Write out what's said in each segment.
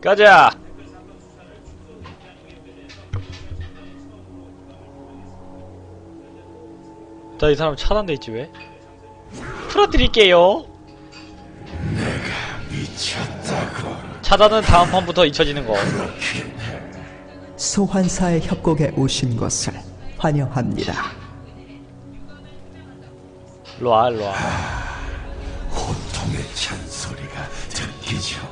가자. 자, 이 사람 차단돼 있지 왜? 풀어드릴게요. 차단은 다음 판부터 잊혀지는 거. 소환사의 협곡에 오신 것을 환영합니다. 일로와, 일로와. 들리죠군.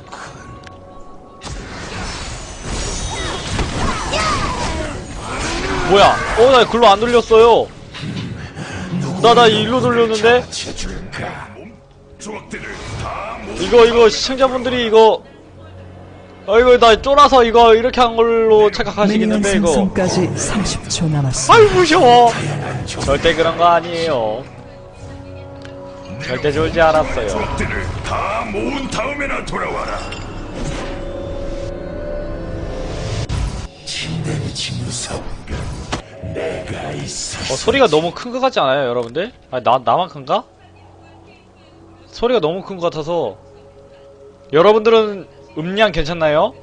뭐야? 어, 나 글로 안 돌렸어요. 나, 나 일로 돌렸는데? 이거, 이거, 시청자분들이 이거, 어, 이거, 나 쫄아서 이거, 이렇게 한 걸로 미니언 착각하시겠는데, 이거. 생성까지 30초 남았습니다. 아유, 무서워. 절대 그런 거 아니에요. 절대 졸지 않았어요. 다 모은 다음에나 돌아와라. 내가 있어. 어, 소리가 너무 큰 것 같지 않아요, 여러분들? 아, 나, 나만 큰가? 소리가 너무 큰 것 같아서. 여러분들은 음량 괜찮나요?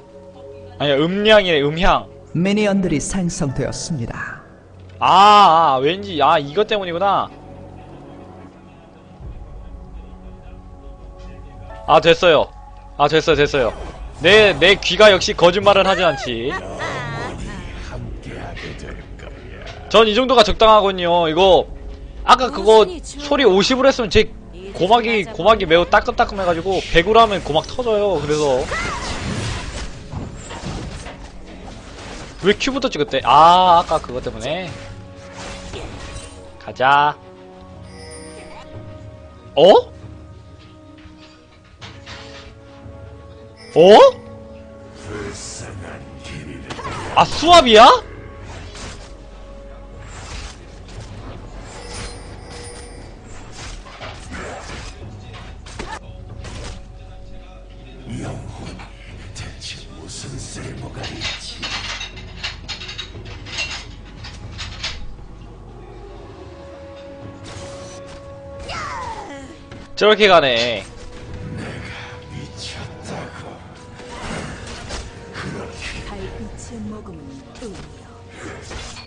아니, 음량이래, 음향. 미니언들이 생성되었습니다. 아, 아, 왠지, 아, 이것 때문이구나. 아, 됐어요. 아, 됐어요, 됐어요. 내, 내 귀가 역시 거짓말은 하지 않지. 전 이 정도가 적당하군요. 이거, 아까 그거 소리 50으로 했으면 제 고막이, 고막이 매우 따끔따끔해가지고, 100으로 하면 고막 터져요. 그래서. 왜 큐부터 찍었대? 아, 아까 그것 때문에. 가자. 어? 어? 아, 수압이야? 저렇게 가네.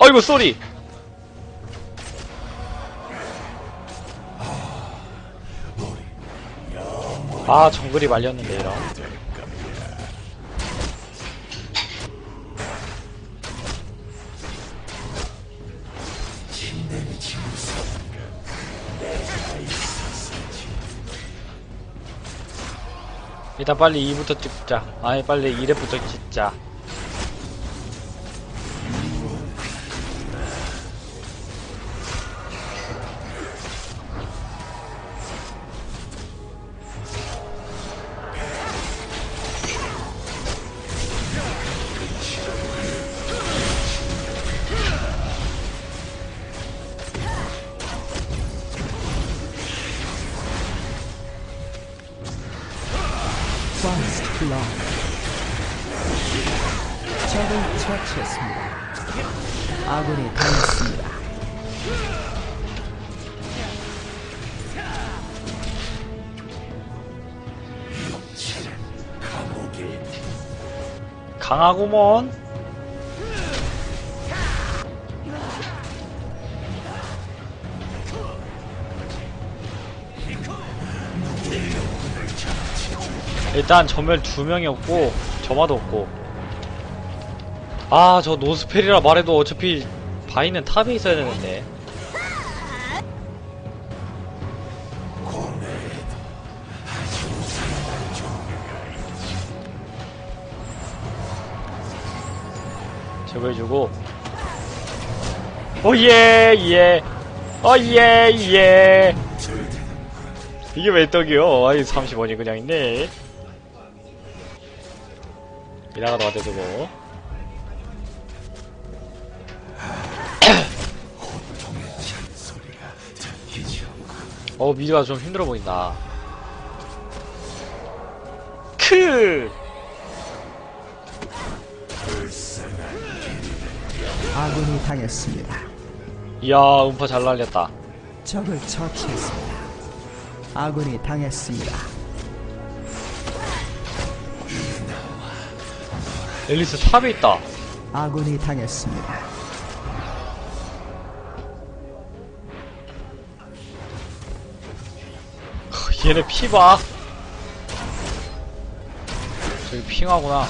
아이고, 쏘리! 아, 정글이 말렸는데, 이런. 일단 빨리 2부터 찍자. 아니, 빨리 1회부터 찍자. First Blood. 적을 처치했습니다. 아군이 당했습니다. 강하구먼. 일단 전멸 두 명이었고 저마도 없고. 아 저 노스펠이라 말해도 어차피 바이는 탑에 있어야 되는데. 제거해주고. 오예 예. 어예 예. 이게 왜 떡이요? 아이 30원이 그냥 있네 이나가도 들리죠. 어 미드가 좀 힘들어 보인다 크 아군이 당했습니다. 이야 음파 잘 날렸다 적을 처치했습니다. 아군이 당했습니다. 앨리스 탑에 있다. 아군이 당했습니다. 얘네 피 봐. 저기 핑하구나.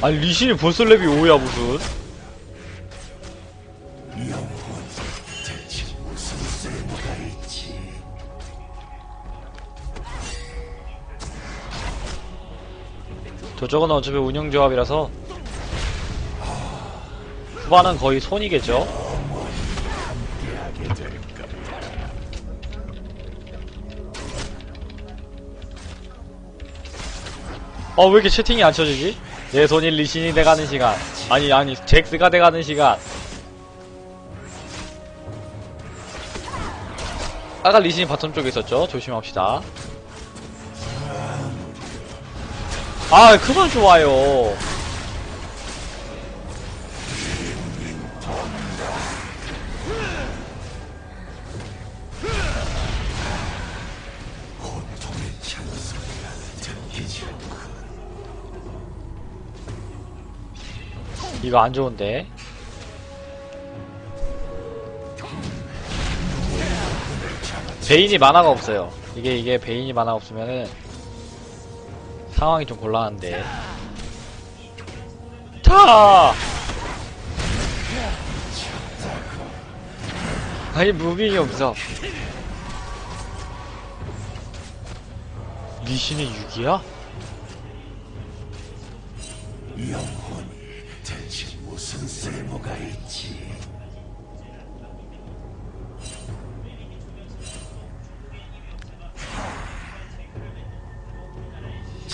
아니 리신이 벌써 랩이 5야 무슨 저쪽은 어차피 운영조합이라서. 후반은 거의 손이겠죠? 어 왜 이렇게 채팅이 안 쳐지지? 내 손이 리신이 돼가는 시간. 아니 아니 잭스가 돼가는 시간. 아까 리신이 바텀 쪽에 있었죠? 조심합시다 아 그만 좋아요. 이거 안 좋은데? 베인이 만화가 없어요. 이게 이게 베인이 만화가 없으면은 상황이 좀 곤란한데 타 아니 무빙이 없어 리신의 6이야? 영혼이 대체 무슨 쓸모가 있지?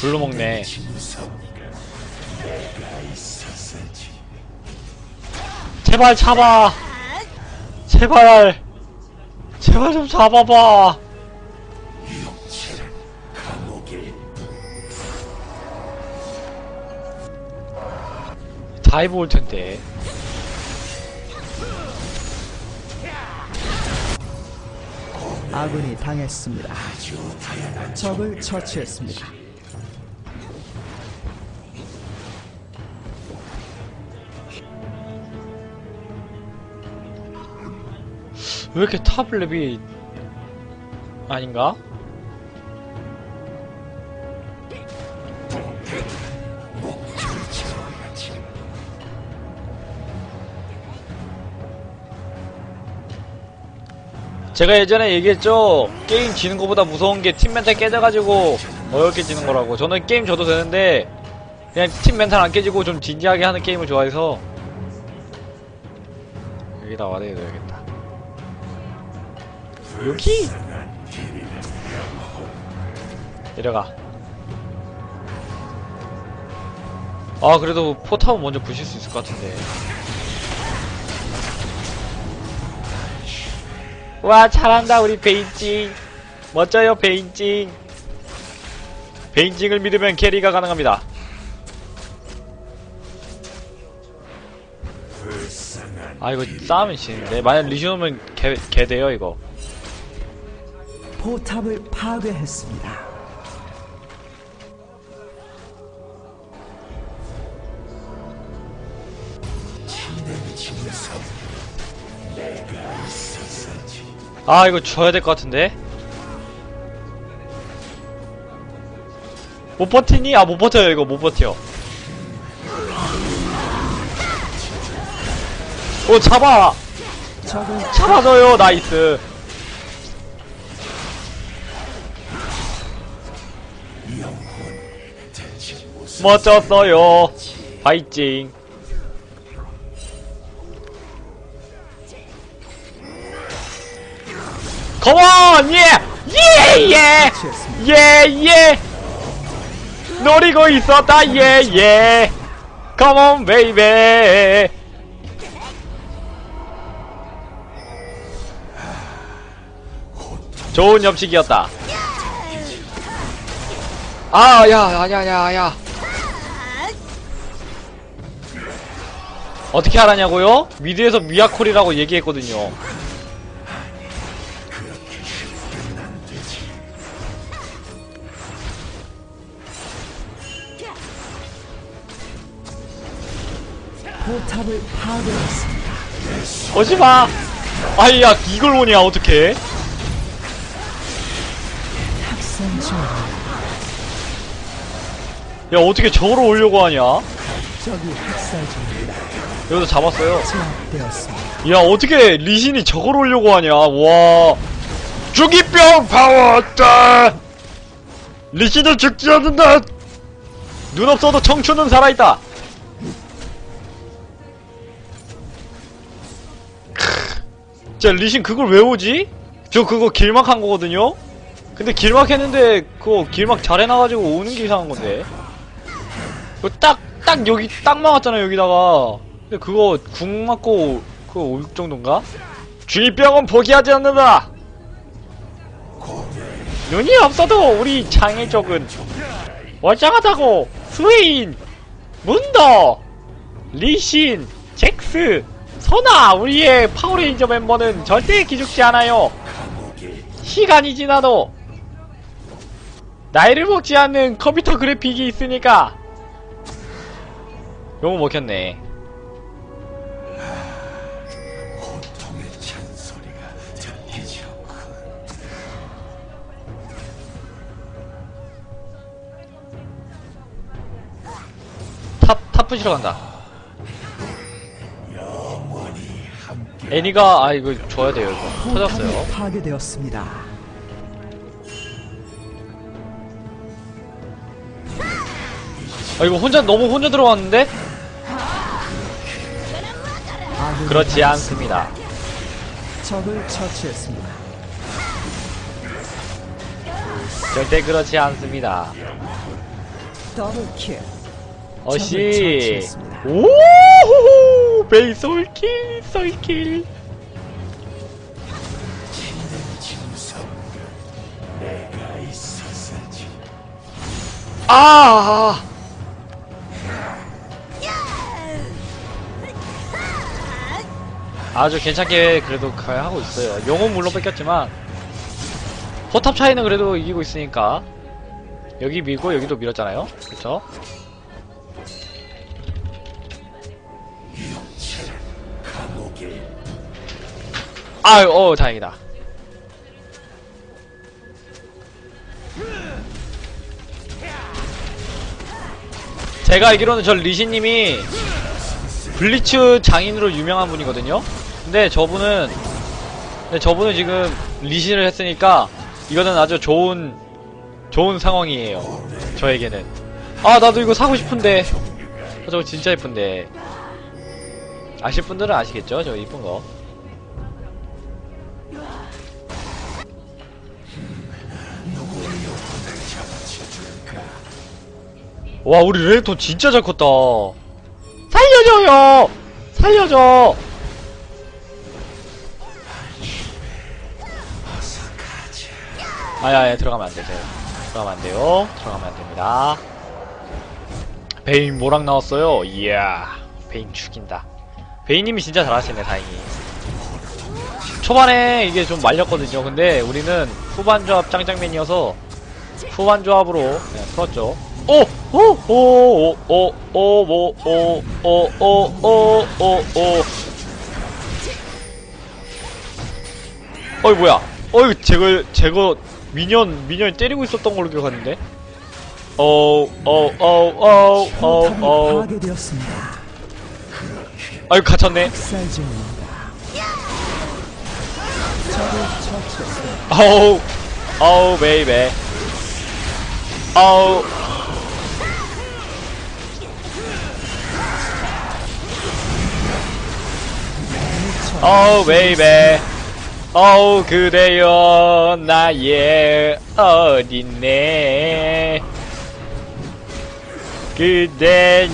불로 먹네. 제발 잡아 제발 제발 좀 잡아봐. 다이브 올 텐데 아군이 당했습니다. 적을 처치했습니다. 왜 이렇게 타블랩이 아닌가? 제가 예전에 얘기했죠? 게임 지는 것보다 무서운 게 팀 멘탈 깨져가지고 어렵게 지는 거라고. 저는 게임 져도 되는데 그냥 팀 멘탈 안 깨지고 좀 진지하게 하는 게임을 좋아해서 여기다 와대야 되겠다 여기? 내려가. 아 그래도 포탑은 먼저 부실 수 있을 것 같은데. 와 잘한다 우리 베인찡 멋져요 베인찡 베인찡을 믿으면 캐리가 가능합니다. 아 이거 싸우면 지는데 만약 리신 오면 개, 개 돼요 이거 포탑을 파괴했습니다. 아 이거 줘야 될 것 같은데? 못 버티니? 아 못 버텨요 이거. 못 버텨. 오 잡아! 잡아줘요. 나이스 멋졌어요. 파이팅. 컴온 예 예예 처치했습니다. 예예 노리고 있었다 예 예 컴온 베이베 좋은 엽식이었다. 아 야 아야야야 어떻게 하라냐고요? 미드에서 미아콜이라고 얘기했거든요. 오지마! 아이야, 이걸 보냐, 어떻게? 야, 어떻게 저걸 오려고 하냐? 저기 학살 중. 여기서 잡았어요. 제압되었습니다. 야, 어떻게 리신이 저걸 오려고 하냐? 와. 주기병 파워 다! 리신은 죽지 않는다! 눈 없어도 청춘은 살아있다! 크. 자, 리신 그걸 왜 오지? 저 그거 길막한 거거든요? 근데 길막 했는데, 그거 길막 잘 해놔가지고 오는 게 이상한 건데. 딱, 딱 여기, 딱 막았잖아, 여기다가. 근데 그거 궁 맞고, 그거 올 정도인가? 중이병은 포기하지 않는다! 눈이 없어도 우리 장애족은 멀쩡하다고! 스웨인! 문더! 리신! 잭스! 소나! 우리의 파워레인저 멤버는 절대 기죽지 않아요! 시간이 지나도 나이를 먹지 않는 컴퓨터 그래픽이 있으니까 너무 먹혔네 부시러 간다. 애니가, 아, 이거 줘야 돼요, 이거. 터졌어요. 파괴되었습니다. 아, 이거 혼자, 너무 혼자 들어왔는데? 그렇지 않습니다. 적을 처치했습니다. 절대 그렇지 않습니다. 더블킬. 어씨. 처치했습니다. 오호호! 베이 솔킬, 솔킬. 아! 아주 괜찮게 그래도 가- 하고 있어요. 용은 물론 뺏겼지만 포탑 차이는 그래도 이기고 있으니까 여기 밀고 여기도 밀었잖아요. 그쵸? 아유, 어, 다행이다. 제가 알기로는 저 리시님이 블리츠 장인으로 유명한 분이거든요? 근데 저분은, 근데 저분은 지금 리신을 했으니까 이거는 아주 좋은, 좋은 상황이에요. 저에게는. 아, 나도 이거 사고 싶은데. 어, 저거 진짜 예쁜데. 아실 분들은 아시겠죠? 저 이쁜 거. 와 우리 레이톤 진짜 잘 컸다. 살려줘요! 살려줘! 아야야 들어가면 안 되세요 들어가면 안 돼요. 들어가면 안 됩니다. 베인 모락 나왔어요? 이야 베인 죽인다. 베인님이 진짜 잘하시네 다행히. 초반에 이게 좀 말렸거든요. 근데 우리는 후반 조합 짱짱맨이어서 후반 조합으로 그냥 풀었죠 오! 오! 오! 오! 오! 오! 오! 오! 오! 오! 오! 오! 어이 뭐야 어이 제거 제거 미년 미년 때리고 있었던 걸로 기억하는데 어어어어어어어. 아유 갇혔네. 어우 어우 베이베 어우 어우 베이베 어우 그대여 나의 어딨네 그대는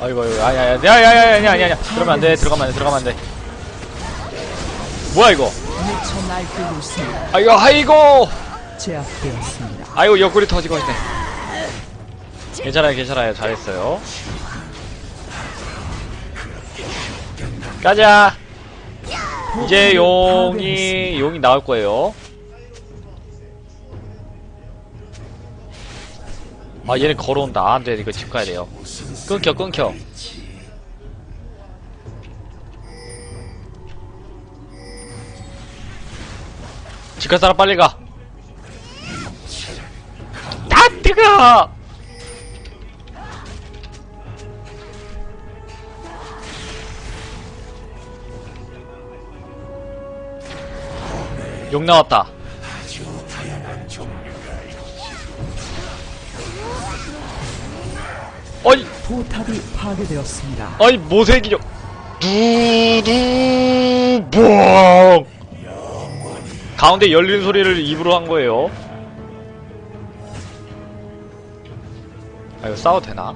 아이고 아이고 아니 아니 아니 아니 아니 아니 아니. 들어가면 안돼 들어가면 안돼 들어가면 안돼. 뭐야 이거. 아이고 아이고. 제압되었습니다. 아이고 옆구리 터지고 있네. 괜찮아요 괜찮아요. 잘했어요 가자. 이제 용이 용이 나올 거예요. 아 얘네 걸어온다. 안 돼. 이거 집 가야 돼요. 끊겨 끊겨. 집갈 사람 빨리 가. 아, 뜨거! 욕 나왔다. 어이, 포탑이 파괴되었습니다. 아이, 모세기력. 두두 뽕. 가운데 열리는 소리를 입으로 한 거예요. 아, 이거 싸워도 되나?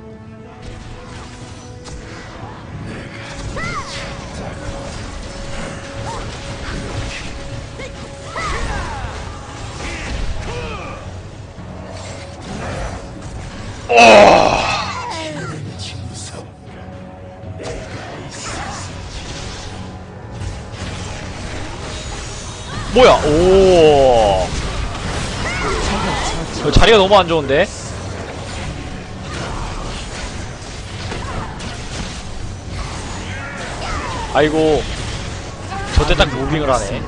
뭐야? 오. 자리가 너무 안 좋은데? 아이고. 저때 딱 무빙을 하네.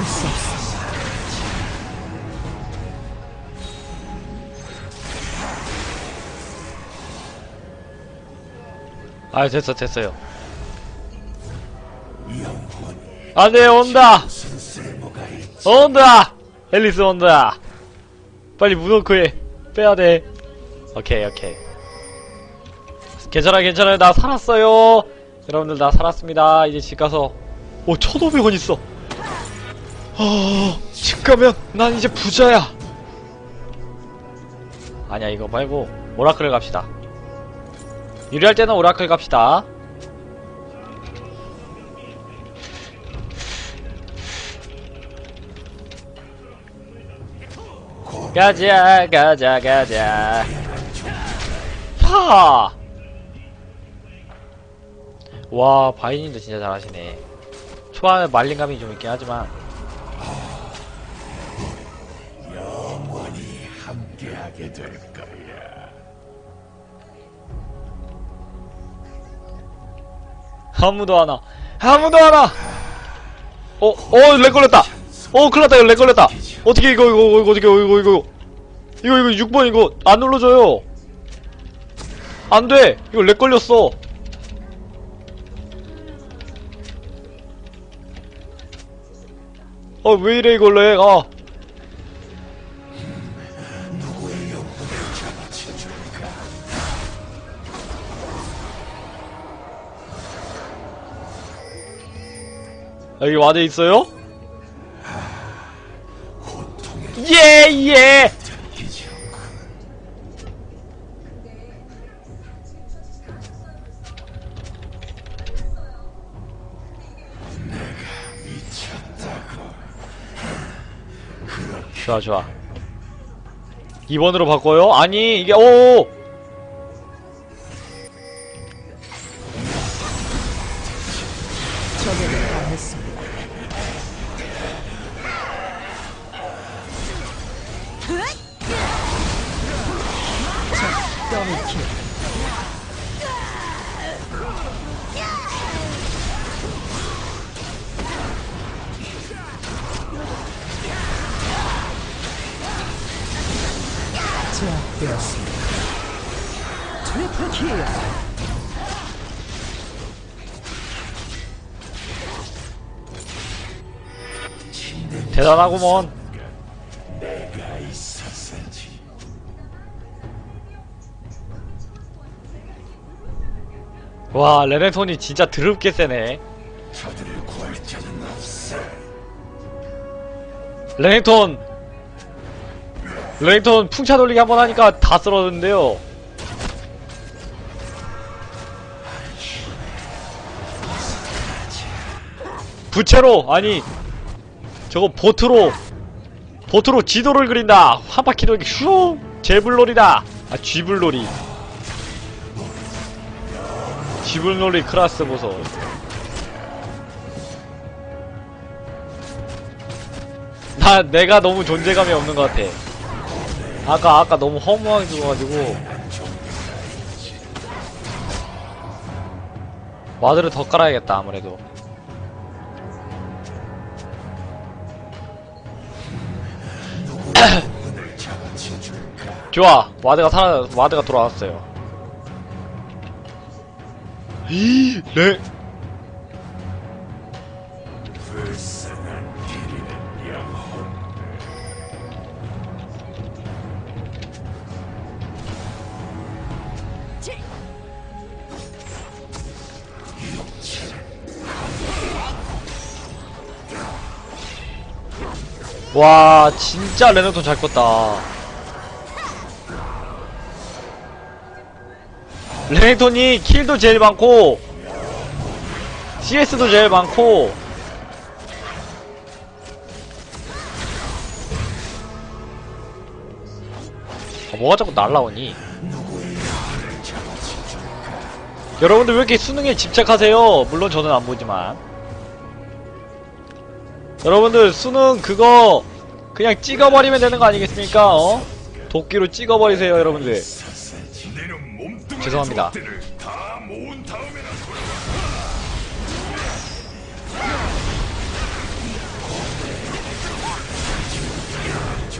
없습 아, 됐어, 됐어요. 안 돼, 온다! 온다! 앨리스 온다! 빨리 무노크해. 빼야 돼. 오케이, 오케이. 괜찮아, 괜찮아요. 나 살았어요. 여러분들, 나 살았습니다. 이제 집 가서. 오, 1,500원 있어. 아, 집 가면 난 이제 부자야. 아니야, 이거 말고, 오라클을 갑시다. 유리할 때는 오라클 갑시다. 가자, 가자, 가자. 파! 와, 바이님도 진짜 잘하시네. 초반에 말린감이 좀 있긴 하지만. 영원히 함께하게 될거 아무도 안 와. 아무도 안 와! 어, 어, 렉 걸렸다! 어, 큰일 났다, 렉 걸렸다! 어떻게 이거, 이거, 이거, 어떻게, 이거, 이거, 이거. 이거, 이거, 6번 이거, 안 눌러져요! 안 돼! 이거 렉 걸렸어! 어, 왜 이래, 이거 렉, 아. 여기 와드 있어요? 예, 예! 좋아, 좋아. 2번으로 바꿔요? 아니, 이게, 오! 대단하구먼. 내가 있었어지. 와, 레네톤이 진짜 드럽게 세네. 저들을 구할 자는 없어. 레넥톤 레넥톤 풍차 돌리기 한번 하니까 다 쓰러졌는데요 부채로 아니 저거 보트로 보트로 지도를 그린다. 한 바퀴 돌기 슝 제불놀이다. 아 쥐불놀이. 쥐불놀이 클라스 보소. 나 내가 너무 존재감이 없는 것 같아. 아까 아까 너무 허무하게 죽어가지고. 와드를 더 깔아야겠다 아무래도. 좋아 와드가 살아 와드가 돌아왔어요. 이 네. 와 진짜 레넥톤 잘 껐다. 레넥톤이 킬도 제일 많고 CS도 제일 많고 아, 뭐가 자꾸 날라오니? 여러분들 왜 이렇게 수능에 집착하세요? 물론 저는 안 보지만. 여러분들 수능 그거 그냥 찍어버리면 되는 거 아니겠습니까? 어? 도끼로 찍어버리세요 여러분들 죄송합니다.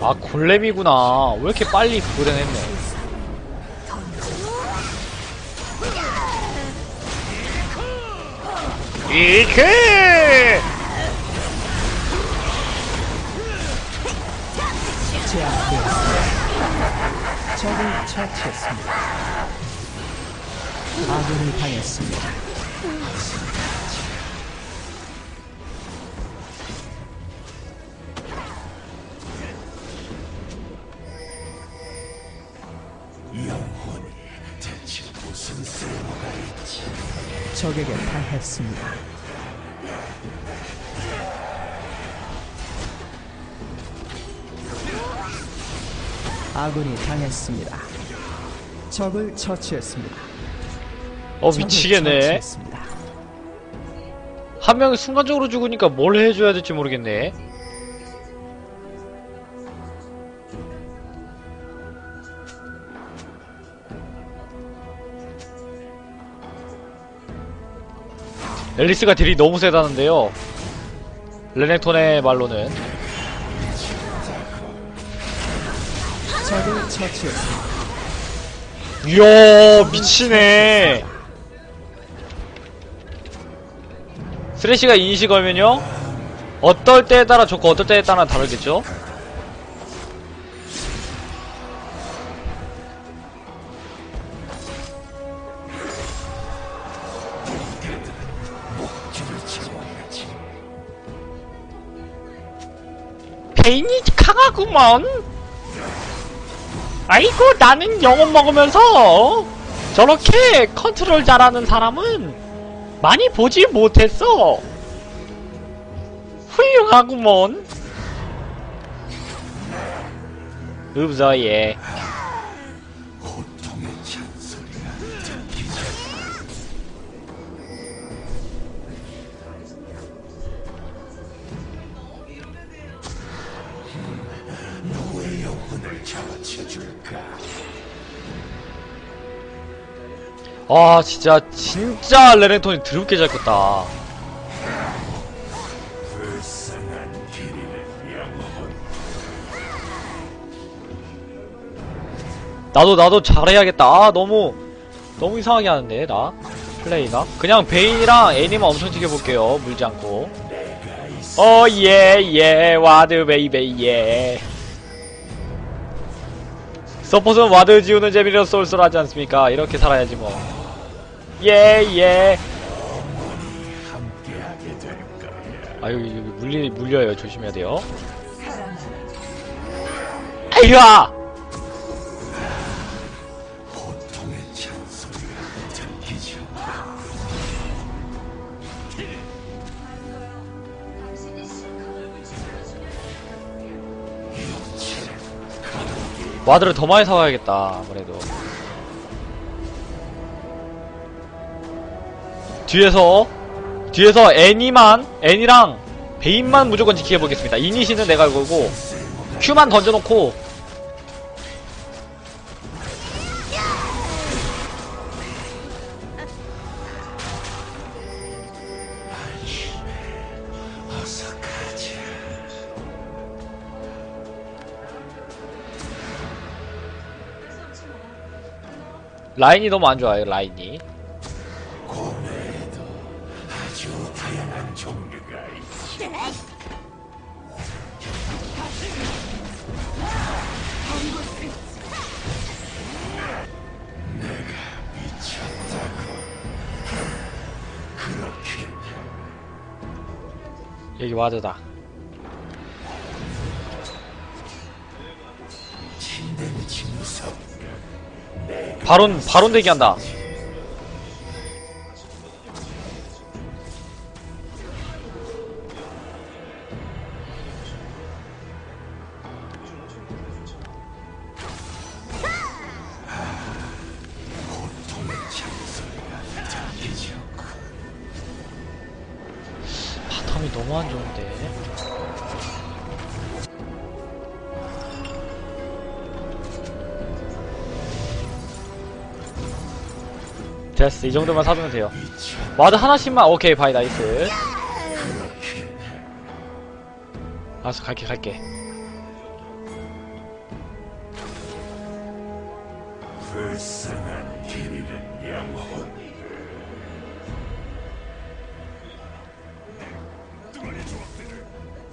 아 골렘이구나 왜 이렇게 빨리 그걸 해냈네 이크 제압되었습니다. 적을 처치했습니다. 아군이 당했습니다. 영혼이 대체 무슨 쓸모가 있지 적에게 당했습니다. 아군이 당했습니다. 적을 처치했습니다. 어 적을 미치겠네 처치했습니다. 한 명이 순간적으로 죽으니까 뭘 해줘야 될지 모르겠네 앨리스가 딜이 너무 세다는데요 레넥톤의 말로는 적을 처치했습니다. 이야 미치네. 쓰레쉬가 인시 걸면요? 어떨 때에 따라 좋고 어떨 때에 따라 다르겠죠? 베인이 강하구먼 아이고 나는 영혼 먹으면서 저렇게 컨트롤 잘하는 사람은 많이 보지 못했어. 훌륭하구먼. 읍서 얘 아 진짜 진짜 레넥톤이 드럽게 잘 컸다. 나도 나도 잘해야겠다. 아 너무 너무 이상하게 하는데 나? 플레이가 그냥 베인이랑 애니만 엄청 튀겨볼게요. 물지 않고. 어예예. 와드 베이베이 예. 서폿은 와드 지우는 재미로 쏠쏠하지 않습니까? 이렇게 살아야지 뭐 예예. 될 거야. 아 여기 여기 물리 물려요. 조심해야 돼요. 아이야 와드를 더 많이 사와야겠다 아무래도 뒤에서 뒤에서 애니만 애니랑 베인만 무조건 지켜보겠습니다. 이니시는 내가 걸고 Q만 던져놓고. 라인이 너무 안 좋아요. 라인이. 여기 와드다. 바론 바론 대기한다. 됐어. 이 정도만 사두면 돼요. 와드 하나씩만 오케이 바이 나이스. 알았어 갈게 갈게.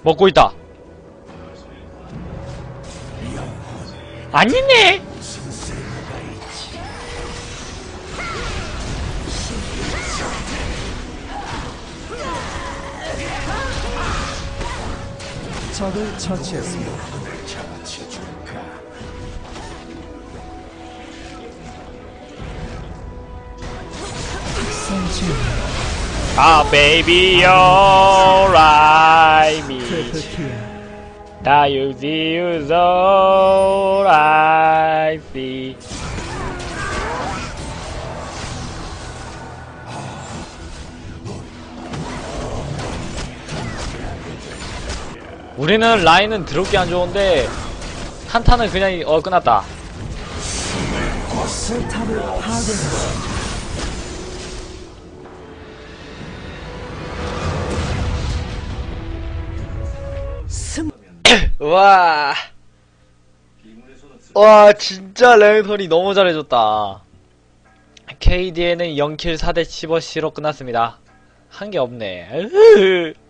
먹고 있다. 아니네. 처치했습니다. 오늘 잡아쳐줄까 생중 아 baby you like me. 트리플 킬. That you see you so I see. 우리는 라인은 드럽게 안 좋은데 한타는 그냥 어 끝났다. 와. 와, 진짜 레이턴이 너무 잘해줬다. KD에는 0킬 4대 15C로 끝났습니다. 한 게 없네.